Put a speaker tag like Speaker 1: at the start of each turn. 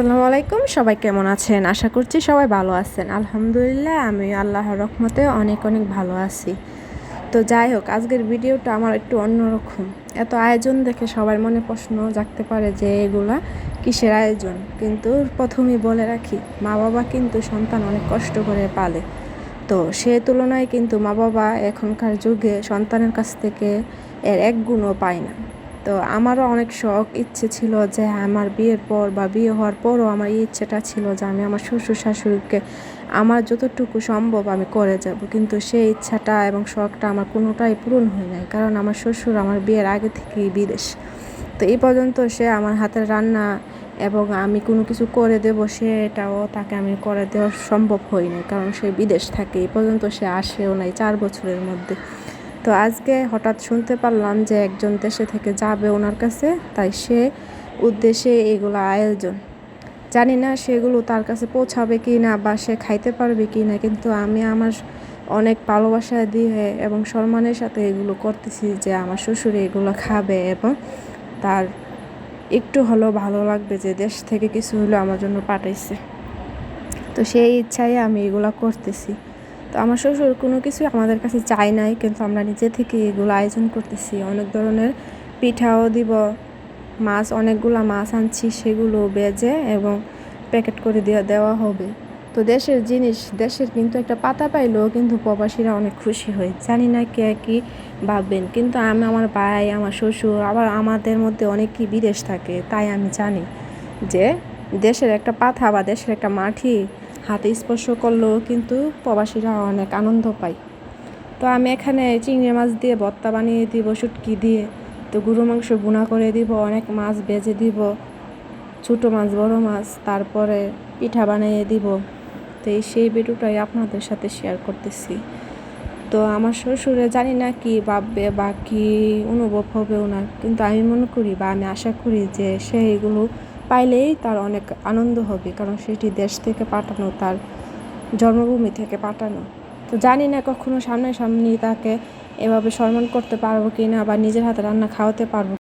Speaker 1: আসসালামু আলাইকুম, সবাই কেমন আছেন? আশা করছি সবাই ভালো আছেন। আলহামদুলিল্লাহ আমি আল্লাহর রহমতে অনেক অনেক ভালো আছি। তো যাই হোক, আজকের ভিডিওটা আমার একটু অন্যরকম। এত আয়োজন দেখে সবার মনে প্রশ্ন জাগতে পারে যে এগুলা কিসের আয়োজন? কিন্তু প্রথমেই বলে রাখি মা বাবা কিন্তু সন্তান অনেক কষ্ট করে পালে। তো সে তুলনায় কিন্তু মা বাবা এখনকার যুগে সন্তানের কাছ থেকে এর এক গুণও পায় না। তো আমারও অনেক শখ, ইচ্ছে ছিল যে আমার বিয়ের পর বা বিয়ে হওয়ার পরও আমার এই ইচ্ছেটা ছিল যে আমি আমার শ্বশুর শাশুড়িকে আমার যতটুকু সম্ভব আমি করে যাব। কিন্তু সেই ইচ্ছাটা এবং শখটা আমার কোনোটাই পূরণ হয় নাই। কারণ আমার শ্বশুর আমার বিয়ের আগে থেকেই বিদেশ। তো এই পর্যন্ত সে আমার হাতের রান্না এবং আমি কোনো কিছু করে দেব সেটাও তাকে আমি করে দেওয়া সম্ভব হয়নি কারণ সে বিদেশ থাকে, এই পর্যন্ত সে আসেও নাই চার বছরের মধ্যে। তো আজকে হঠাৎ শুনতে পারলাম যে একজন দেশে থেকে যাবে ওনার কাছে, তাই সে উদ্দেশ্যে এগুলো আয়োজন। জানি না সেগুলো তার কাছে পৌঁছাবে কি না বা সে খাইতে পারবে কি না কিন্তু আমি আমার অনেক ভালোবাসা দিয়ে এবং সম্মানের সাথে এগুলো করতেছি যে আমার শ্বশুর এগুলো খাবে এবং তার একটু হলেও ভালো লাগবে যে দেশ থেকে কিছু হলেও আমার জন্য পাঠাইছে। তো সেই ইচ্ছাই আমি এগুলো করতেছি। তো আমার শ্বশুর কোনো কিছুই আমাদের কাছে চাই নাই, কিন্তু আমরা নিজে থেকে এগুলো আয়োজন করতেছি। অনেক ধরনের পিঠাও দিব, মাছ, অনেকগুলো মাছ আনছি, সেগুলো বেজে এবং প্যাকেট করে দিয়ে দেওয়া হবে। তো দেশের জিনিস, দেশের কিন্তু একটা পাতা পাইলেও কিন্তু প্রবাসীরা অনেক খুশি হয়। জানি না কে কী ভাববেন, কিন্তু আমি, আমার ভাই, আমার শ্বশুর, আবার আমাদের মধ্যে অনেকই বিদেশ থাকে, তাই আমি জানি যে দেশের একটা পাতা বা দেশের একটা মাটি হাতে স্পর্শ করলেও কিন্তু প্রবাসীরা অনেক আনন্দ পায়। তো আমি এখানে চিংড়ি মাছ দিয়ে ভর্তা বানিয়ে দিব, শুটকি দিয়ে, তো গুঁড়ো মাংস গুঁড়া করে দিব, অনেক মাছ বেজে দিব, ছোটো মাছ, বড় মাছ, তারপরে পিঠা বানিয়ে দিব। তো এই সেই ভিডিওটাই আপনাদের সাথে শেয়ার করতেছি। তো আমার শ্বশুরে জানি না কি ভাববে বা কী অনুভব হবে ওনার, কিন্তু আমি মনে করি বা আমি আশা করি যে সে এগুলো পাইলেই তার অনেক আনন্দ হবে, কারণ সেটি দেশ থেকে পাঠানো, তার জন্মভূমি থেকে পাঠানো। তো জানি না কখনো সামনাসামনি তাকে এভাবে সম্মান করতে পারব কি না বা নিজের হাতে রান্না খাওয়াতে পারব